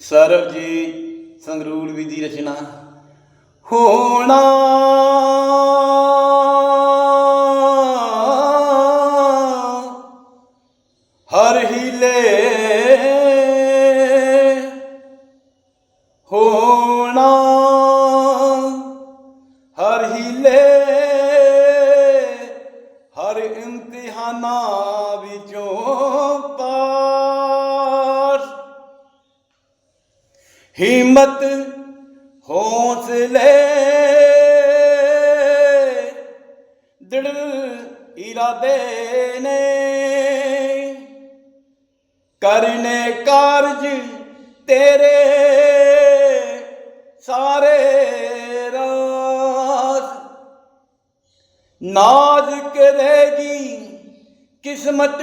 ਸਰਬਜੀਤ ਸੰਗਰੂਰ ਵੀ ਦੀ ਰਚਨਾ। ਹੋਣਾ ਹਰ ਹਿਲੇ। ਹੋਣਾ ਹਰ ਹਿਲੇ। ਹਰ ਇਮਤਿਹਾਨਾ ਵਿੱਚੋਂ ਹਿੰਮਤ ਹੌਸਲੇ ਦ੍ਰਿੜ ਇਰਾਦੇ ਨੇ ਕਰਨੇ ਕਾਰਜ ਤੇਰੇ ਸਾਰੇ ਰਾਸ ਨਾਜ਼ੁਕ ਰਹੇਗੀ ਕਿਸਮਤ